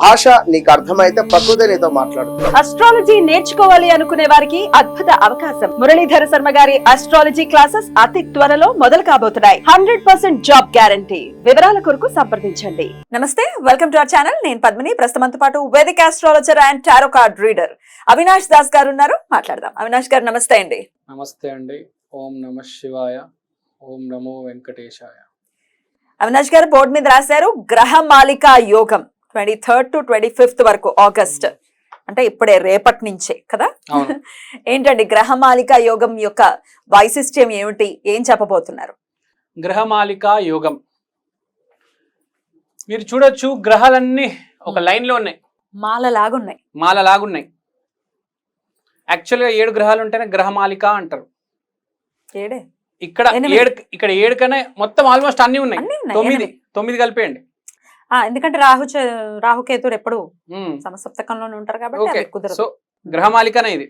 భాష నీకు అర్థమైతే ప్రకృతి నీతో మాట్లాడుతుంది అస్ట్రాలజీ నేర్చుకోవాలి అనుకునే వారికి అద్భుత అవకాశం. మురళీధర శర్మ గారి అస్ట్రాలజీ క్లాసెస్ అతి త్వరలో మొదలు కాబోతున్నాయి. హండ్రెడ్ పర్సెంట్ జాబ్ గ్యారంటీ వివరాల కొరకు సంప్రదించండి. నమస్తే వెల్కమ్ టు అవర్ ఛానల్ నేను పద్మిని. ప్రస్తుతంతో పాటు వేదిక astrologer and tarot card reader Avinash Das గారు ఉన్నారు. మాట్లాడదాం. అవినాష్ గారు నమస్తే అండి. నమస్తే అండి. ఓం నమ శివాయ. ఓం నమో వెంకటేశాయ. అవినాష్ గారు బోర్డు మీద రాశారు గ్రహ మాలిక యోగం. Twenty third to twenty fifth వరకు ఆగస్ట్. అంటే ఇప్పుడే రేపటి నుంచే కదా? ఏంటండి గ్రహమాలిక యోగం యొక్క వైశిష్ట్యం ఏమిటి? ఏం చెప్పబోతున్నారు? గ్రహమాలిక యోగం. మీరు చూడొచ్చు గ్రహాలన్నీ ఒక లైన్లో ఉన్నాయి. మాల లాగున్నాయి మాల లాగున్నాయి యాక్చువల్గా ఏడు గ్రహాలు ఉంటేనే గ్రహమాలిక అంటారు. ఏడే? ఇక్కడ. ఏడు ఇక్కడ ఏడు కనే మొత్తం ఆల్మోస్ట్ అన్ని ఉన్నాయి. తొమ్మిది. తొమ్మిది కలిపేయండి. ఎందుకంటే రాహు రాహుకేతుడు ఎప్పుడు సమసప్తకంలోనే ఉంటారు కాబట్టి కుదరదు. సో గ్రహమాలికనే ఇది.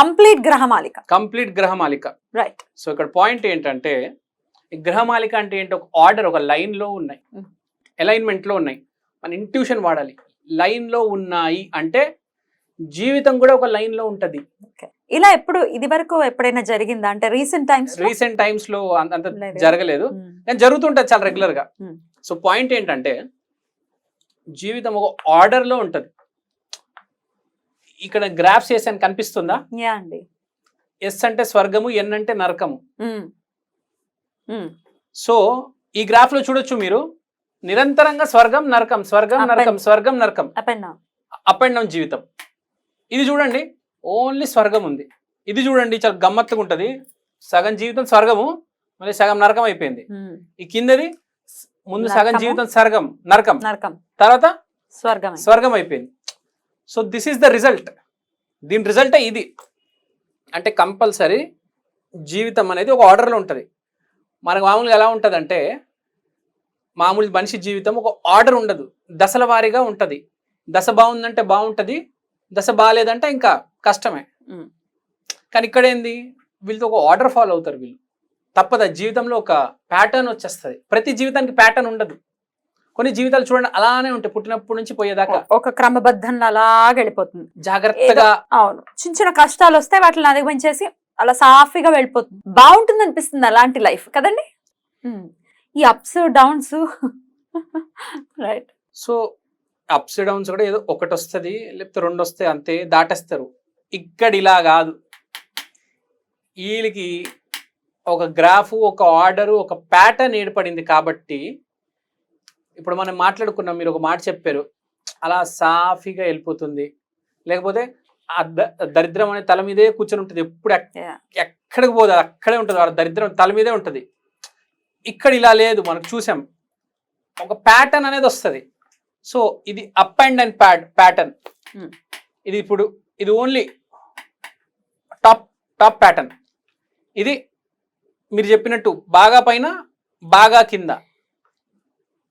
కంప్లీట్ గ్రహమాలిక. కంప్లీట్ గ్రహమాలిక. రైట్ సో ఇక్కడ పాయింట్ ఏంటంటే గ్రహమాలిక అంటే ఏంటి? ఒక ఆర్డర్ ఒక లైన్లో ఉన్నాయి. అలైన్మెంట్లో ఉన్నాయి. మన ఇంట్యూషన్ వాడాలి. లైన్లో ఉన్నాయి అంటే జీవితం కూడా ఒక లైన్లో ఉంటది ఇలా ఎప్పుడు ఇది వరకు ఎప్పుడైనా జరిగిందా? అంటే రీసెంట్ టైమ్స్ రీసెంట్ టైమ్స్లో అంత అంత లేదు. జరగలేదు. కానీ జరుగుతుంటది చాలా రెగ్యులర్గా. సో పాయింట్ ఏంటంటే జీవితం ఒక ఆర్డర్లో ఉంటది. ఇక్కడ గ్రాఫ్స్ వేసాను కనిపిస్తుందా? యా అండి. ఎస్ అంటే స్వర్గము ఎన్ అంటే నరకము. సో ఈ గ్రాఫ్లో చూడొచ్చు మీరు. నిరంతరంగా స్వర్గం నరకం స్వర్గం నరకం స్వర్గం నరకం. Up and down. జీవితం. ఇది చూడండి. ఓన్లీ స్వర్గం ఉంది. ఇది చూడండి చాలా గమ్మత్తుగా ఉంటది. సగం జీవితం స్వర్గము మళ్ళీ సగం నరకం అయిపోయింది. ఈ కిందది ముందు సగం. జీవితం స్వర్గం నరకం. నరకం. తర్వాత స్వర్గం స్వర్గం అయిపోయింది. So this is the result దీని రిజల్టే ఇది. అంటే కంపల్సరీ జీవితం అనేది ఒక ఆర్డర్లో ఉంటుంది. మనకు మామూలుగా ఎలా ఉంటుందంటే మామూలు మనిషి జీవితం ఒక ఆర్డర్ ఉండదు. దశల వారీగా ఉంటుంది. దశ బాగుందంటే బాగుంటుంది. దశ బాగాలేదంటే ఇంకా కష్టమే. కానీ ఇక్కడ ఏంది? వీళ్ళతో ఒక ఆర్డర్ ఫాలో అవుతారు వీళ్ళు. తప్పదు. జీవితంలో ఒక ప్యాటర్న్ వచ్చేస్తుంది. ప్రతి జీవితానికి ప్యాటర్న్ ఉండదు. కొన్ని జీవితాలు చూడండి అలానే ఉంటాయి. పుట్టినప్పటి నుంచి పోయేదాకా. ఒక క్రమబద్ధంగా అలాగ వెళ్ళిపోతుంది. జాగ్రత్తగా అవును. చిన్న చిన్న కష్టాలు వస్తే వాటిని అధిగమించేసి అలా సాఫీగా వెళ్ళిపోతుంది. బాగుంటుంది అనిపిస్తుంది అలాంటి లైఫ్ కదండి. ఈ ups downs right so ups downs కూడా ఏదో ఒకటి వస్తుంది లేకపోతే రెండు వస్తాయి అంతే దాటేస్తారు. ఇక్కడ ఇలా కాదు. వీళ్ళకి ఒక గ్రాఫ్ ఒక ఆర్డరు ఒక ప్యాటర్న్ ఏర్పడింది కాబట్టి ఇప్పుడు మనం మాట్లాడుకున్నాం మీరు ఒక మాట చెప్పారు. అలా సాఫీగా వెళ్ళిపోతుంది. లేకపోతే ఆ దరిద్రం అనే తల మీదే కూర్చొని ఉంటుంది. ఎప్పుడు. ఎక్కడికి పోదు అక్కడే ఉంటుంది. ఆ దరిద్రం తల మీదే ఉంటుంది. ఇక్కడ ఇలా లేదు మనకు చూసాం. ఒక ప్యాటర్న్ అనేది వస్తుంది. సో ఇది up and and pad pattern. Hmm. ఇది ఇప్పుడు ఇది ఓన్లీ టాప్ టాప్ ప్యాటర్న్. ఇది మీరు చెప్పినట్టు బాగా పైన బాగా కింద.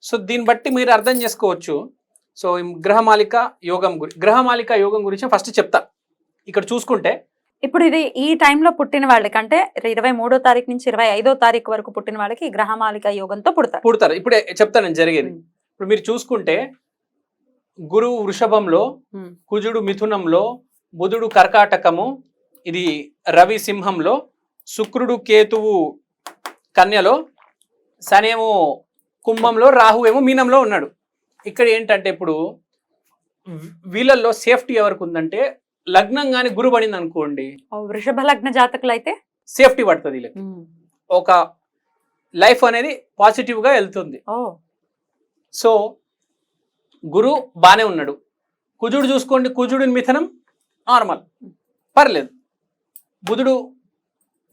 సో దీన్ని బట్టి మీరు అర్థం చేసుకోవచ్చు. సో గ్రహమాలిక యోగం గురి గ్రహమాలిక యోగం గురించి ఫస్ట్ చెప్తా. ఇక్కడ చూసుకుంటే ఇప్పుడు ఇది ఈ టైంలో పుట్టిన వాళ్ళకి అంటే ఇరవై మూడో తారీఖు నుంచి ఇరవై ఐదో తారీఖు వరకు పుట్టిన వాళ్ళకి గ్రహమాలిక యోగంతో పుడతారు. పుడతారు. ఇప్పుడే చెప్తాను నేను జరిగేది. ఇప్పుడు మీరు చూసుకుంటే గురువు వృషభంలో. కుజుడు మిథునంలో బుధుడు కర్కాటకము ఇది రవి సింహంలో శుక్రుడు కేతువు కన్యలో శనేమో కుంభంలో రాహు ఏమో మీనంలో ఉన్నాడు. ఇక్కడ ఏంటంటే ఇప్పుడు వీళ్ళల్లో సేఫ్టీ ఎవరికి ఉందంటే లగ్నం కానీ గురు పడింది అనుకోండి వృషభ లగ్న జాతకులు అయితే సేఫ్టీ పడుతుంది వీళ్ళకి. ఒక లైఫ్ అనేది పాజిటివ్గా వెళ్తుంది. సో గురు బానే ఉన్నాడు. కుజుడు చూసుకోండి కుజుడిని మిథనం నార్మల్. పర్లేదు. బుధుడు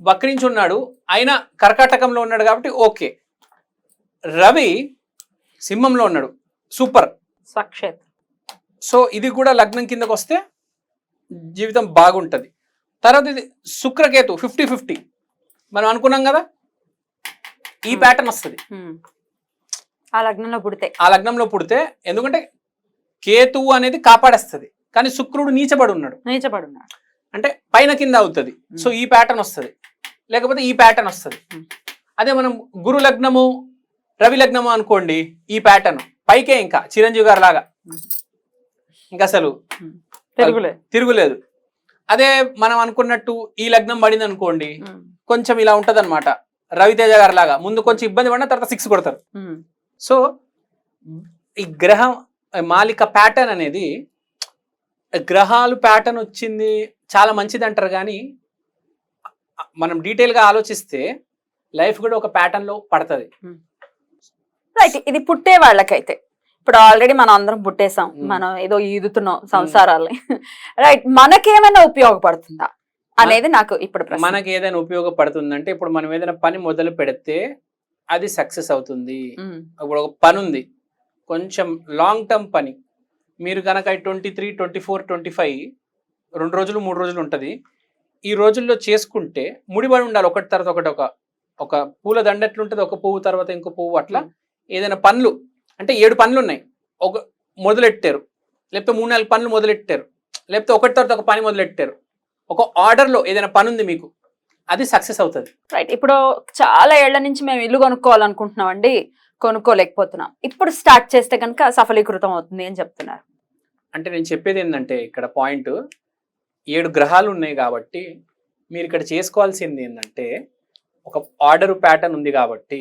వక్రించి ఉన్నాడు అయినా కర్కాటకంలో ఉన్నాడు కాబట్టి ఓకే. రవి సింహంలో ఉన్నాడు. సూపర్. స్వక్షేత్రం సో ఇది కూడా లగ్నం కిందకు వస్తే జీవితం బాగుంటుంది. తర్వాత ఇది శుక్రకేతు ఫిఫ్టీ ఫిఫ్టీ. మనం అనుకున్నాం కదా? ఈ Hmm. ప్యాటర్న్ వస్తుంది. ఉమ్. ఆ లగ్నంలో పుడితే. ఆ లగ్నంలో పుడితే ఎందుకంటే కేతువు అనేది కాపాడేస్తుంది. కానీ శుక్రుడు నీచబడి ఉన్నాడు. నీచబడున్నాడు అంటే పైన కింద అవుతుంది. సో ఈ ప్యాటర్న్ వస్తుంది. లేకపోతే ఈ ప్యాటర్న్ వస్తుంది. అదే మనం గురు లగ్నము రవి లగ్నము అనుకోండి ఈ ప్యాటర్న్ పైకే ఇంకా చిరంజీవి గారు లాగా. ఇంకా అసలు తిరుగులే తిరుగులేదు అదే మనం అనుకున్నట్టు ఈ లగ్నం పడింది అనుకోండి. కొంచెం ఇలా ఉంటది అనమాట రవితేజ గారి లాగా ముందు కొంచెం ఇబ్బంది పడిన తర్వాత సిక్స్ కొడతారు. సో ఈ గ్రహం మాలిక ప్యాటర్న్ అనేది గ్రహాలు ప్యాటర్న్ వచ్చింది చాలా మంచిది అంటారు కానీ మనం డీటెయిల్గా ఆలోచిస్తే లైఫ్ కూడా ఒక pattern లో పడుతుంది రైట్. ఇది పుట్టే వాళ్ళకైతే. ఇప్పుడు ఆల్రెడీ మనం అందరం పుట్టేసాం. మనం ఏదో ఈదుతున్నాం సంసారాల్ని. రైట్. మనకేమైనా ఉపయోగపడుతుందా అనేది నాకు ఇప్పుడు. మనకి ఏదైనా ఉపయోగపడుతుందంటే ఇప్పుడు మనం ఏదైనా పని మొదలు పెడితే అది సక్సెస్ అవుతుంది. ఇప్పుడు ఒక పని ఉంది కొంచెం లాంగ్ టర్మ్ పని. మీరు కనుక twenty three twenty four twenty five రెండు రోజులు మూడు రోజులు ఉంటుంది. ఈ రోజుల్లో చేసుకుంటే ముడిపడి ఉండాలి. ఒకటి తర్వాత ఒకటి ఒక ఒక పూల దండ ఎట్లుంటుంది? ఒక పువ్వు తర్వాత ఇంకో పువ్వు అట్లా. ఏదైనా పనులు అంటే ఏడు పనులు ఉన్నాయి ఒక మొదలెట్టారు. లేకపోతే మూడు నాలుగు పనులు మొదలెట్టారు. లేకపోతే ఒకటి తర్వాత ఒక పని మొదలెట్టారు. ఒక ఆర్డర్లో ఏదైనా పని ఉంది మీకు అది సక్సెస్ అవుతుంది. రైట్ ఇప్పుడు చాలా ఏళ్ళ నుంచి మేము ఇల్లు కొనుక్కోవాలనుకుంటున్నాం అండి కొనుక్కోలేకపోతున్నాం. ఇప్పుడు స్టార్ట్ చేస్తే కనుక సఫలీకృతం అవుతుంది అని చెప్తున్నారు. అంటే నేను చెప్పేది ఏంటంటే ఇక్కడ పాయింట్ ఏడు గ్రహాలు ఉన్నాయి కాబట్టి మీరు ఇక్కడ చేసుకోవాల్సింది ఏంటంటే ఒక ఆర్డర్ ప్యాటర్న్ ఉంది కాబట్టి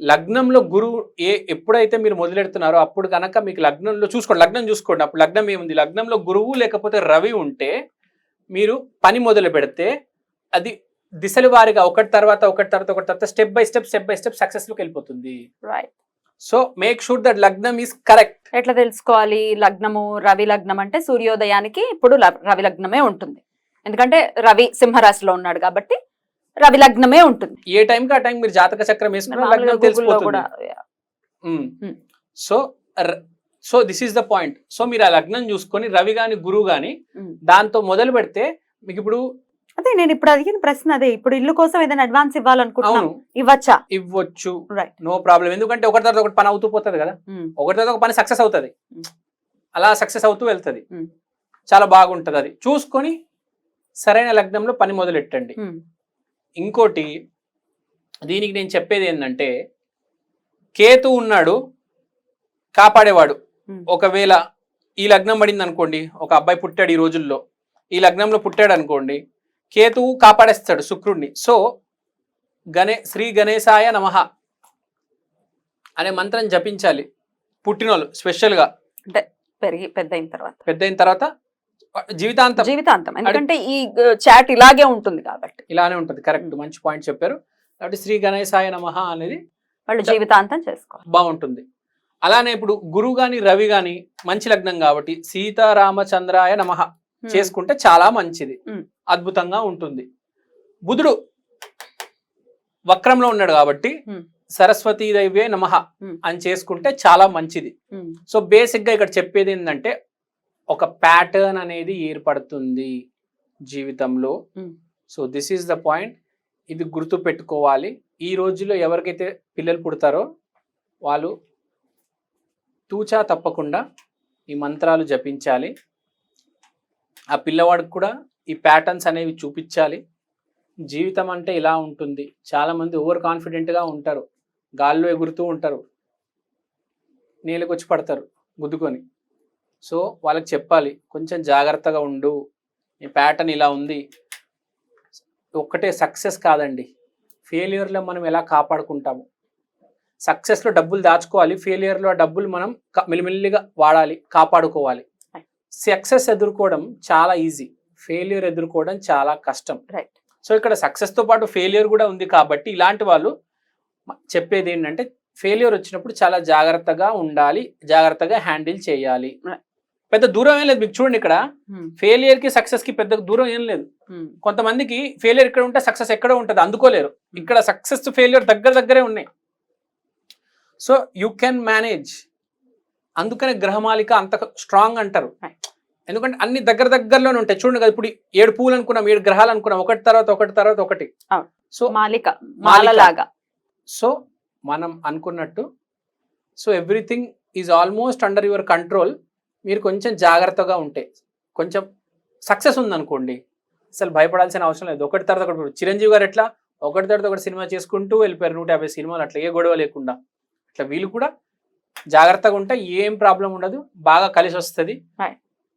లగ్నంలో గురువు ఏ ఎప్పుడైతే మీరు మొదలెడుతున్నారో అప్పుడు కనుక మీకు లగ్నంలో చూసుకోండి. లగ్నం చూసుకోండి. అప్పుడు లగ్నం ఏముంది? లగ్నంలో గురువు లేకపోతే రవి ఉంటే మీరు పని మొదలు పెడితే అది దిశల వారిగా ఒకటి తర్వాత ఒకటి తర్వాత ఒకటి తర్వాత step by step step by step సక్సెస్లోకి వెళ్ళిపోతుంది. Right so make sure that lagnam is correct ఎట్లా తెలుసుకోవాలి? లగ్నము రవి లగ్నం అంటే సూర్యోదయానికి ఇప్పుడు రవి లగ్నమే ఉంటుంది. ఎందుకంటే రవి సింహరాశిలో ఉన్నాడు కాబట్టి రవి లగ్నమే ఉంటుంది. ఏ టైంకి ఆ టైం మీరు జాతక చక్రం వేసుకున్న తెలిసిపోతుంది. Hmm. So so this is the point so మీరు ఆ లగ్నం చూసుకొని రవి గాని గురువు గాని Hmm. దాంతో మొదలు పెడితే మీకు ఇప్పుడు అదే నేను ఇప్పుడు అడిగిన ప్రశ్న అదే ఇప్పుడు ఇల్లు కోసం ఏదైనా అడ్వాన్స్ ఇవ్వాలనుకుంటున్నాం. అవును. ఇవ్వచ్చా? ఇవ్వచ్చు. రైట్ నో ప్రాబ్లం ఎందుకంటే ఒకటి తర్వాత ఒకటి పని అవుతూ పోతుంది కదా. ఒకటి తర్వాత ఒక పని సక్సెస్ అవుతుంది. Hmm. అలా సక్సెస్ అవుతూ వెళ్తుంది. Hmm. చాలా బాగుంటుంది అది. చూసుకొని సరైన లగ్నంలో పని మొదలెట్టండి. ఇంకోటి దీనికి నేను చెప్పేది ఏంటంటే కేతు ఉన్నాడు కాపాడేవాడు. Hmm. ఒకవేళ ఈ లగ్నం పడింది అనుకోండి ఒక అబ్బాయి పుట్టాడు ఈ రోజుల్లో. ఈ లగ్నంలో పుట్టాడు అనుకోండి కేతువు కాపాడేస్తాడు శుక్రుడిని సో గణే శ్రీ గణేశాయ నమః అనే మంత్రం జపించాలి పుట్టినోళ్ళు స్పెషల్గా. పెరిగి పెద్ద అయిన తర్వాత. పెద్ద అయిన తర్వాత జీవితాంతం. జీవితాంతం. ఎందుకంటే ఈ చాట్ ఇలాగే ఉంటుంది కాబట్టి. ఇలానే ఉంటుంది. కరెక్ట్. మంచి పాయింట్ చెప్పారు. కాబట్టి శ్రీ గణేశాయ నమః అనేది వాళ్ళు జీవితాంతం చేసుకోవాలి. బాగుంటుంది. అలానే ఇప్పుడు గురువు గాని రవి గాని మంచి లగ్నం కాబట్టి సీతారామచంద్రాయ నమః. చేసుకుంటే చాలా మంచిది Hmm. అద్భుతంగా ఉంటుంది బుధుడు వక్రంలో ఉన్నాడు కాబట్టి Hmm. సరస్వతీ దైవే నమః Hmm. అని చేసుకుంటే చాలా మంచిది. సో బేసిక్గా ఇక్కడ చెప్పేది ఏంటంటే ఒక ప్యాటర్న్ అనేది ఏర్పడుతుంది జీవితంలో Hmm. So this is the point ఇది గుర్తు పెట్టుకోవాలి ఈ రోజుల్లో ఎవరికైతే పిల్లలు పుడతారో వాళ్ళు తూచా తప్పకుండా ఈ మంత్రాలు జపించాలి ఆ పిల్లవాడికి కూడా ఈ ప్యాటర్న్స్ అనేవి చూపించాలి. జీవితం అంటే ఇలా ఉంటుంది. చాలామంది ఓవర్ కాన్ఫిడెంట్గా ఉంటారు. గాల్లో ఎగురుతూ ఉంటారు. నేలకు వచ్చి పడతారు గుద్దుకొని. సో వాళ్ళకి చెప్పాలి కొంచెం జాగ్రత్తగా ఉండు. ఈ ప్యాటర్న్ ఇలా ఉంది. ఒక్కటే సక్సెస్ కాదండి. ఫెయిలియర్లో మనం ఎలా కాపాడుకుంటాము? సక్సెస్లో డబ్బులు దాచుకోవాలి. ఫెయిలియర్లో డబ్బులు మనం మెల్లిమెల్లిగా వాడాలి కాపాడుకోవాలి. సక్సెస్ ఎదుర్కోవడం చాలా ఈజీ ఫెయిలియర్ ఎదుర్కోవడం చాలా కష్టం. రైట్ సో ఇక్కడ సక్సెస్తో పాటు ఫెయిలియర్ కూడా ఉంది కాబట్టి ఇలాంటి వాళ్ళు చెప్పేది ఏంటంటే ఫెయిలియర్ వచ్చినప్పుడు చాలా జాగ్రత్తగా ఉండాలి జాగ్రత్తగా హ్యాండిల్ చేయాలి. పెద్ద దూరం ఏం లేదు. మీకు చూడండి ఇక్కడ. ఫెయిలియర్కి సక్సెస్కి పెద్ద దూరం ఏం లేదు. ఉమ్. కొంతమందికి ఫెయిలియర్ ఇక్కడ ఉంటే సక్సెస్ ఎక్కడ ఉంటుంది. అందుకోలేరు. ఇక్కడ సక్సెస్ ఫెయిలియర్ దగ్గర దగ్గరే ఉన్నాయి. సో యూ కెన్ మేనేజ్ అందుకనే గ్రహమాలిక అంత స్ట్రాంగ్ అంటారు. ఎందుకంటే అన్ని దగ్గర దగ్గరలోనే ఉంటాయి. చూడండి కదా ఇప్పుడు ఏడు పూలు అనుకున్నాం ఏడు గ్రహాలు అనుకున్నాం. ఒకటి తర్వాత ఒకటి తర్వాత ఒకటి. సో మాలిక మాలిక. మాలలాగా. సో మనం అనుకున్నట్టు so everything is almost under your control మీరు కొంచెం జాగ్రత్తగా ఉంటే కొంచెం సక్సెస్ ఉందనుకోండి అసలు భయపడాల్సిన అవసరం లేదు. ఒకటి తర్వాత ఒకటి చిరంజీవి గారు ఎట్లా? ఒకటి తర్వాత ఒకటి సినిమా చేసుకుంటూ వెళ్ళిపోయారు. నూట యాభై సినిమాలు అట్లా ఏ గొడవ లేకుండా. అట్లా వీళ్ళు కూడా జాగ్రత్తగా ఉంటే ఏం ప్రాబ్లం ఉండదు బాగా కలిసి వస్తుంది.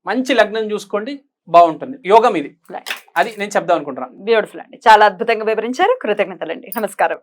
మంచి లగ్నం చూసుకోండి బాగుంటుంది. యోగం ఇది. అది నేను చెప్దాం అనుకుంటున్నాను. బ్యూటిఫుల్ అండి. చాలా అద్భుతంగా వివరించారు. కృతజ్ఞతలండి. నమస్కారం.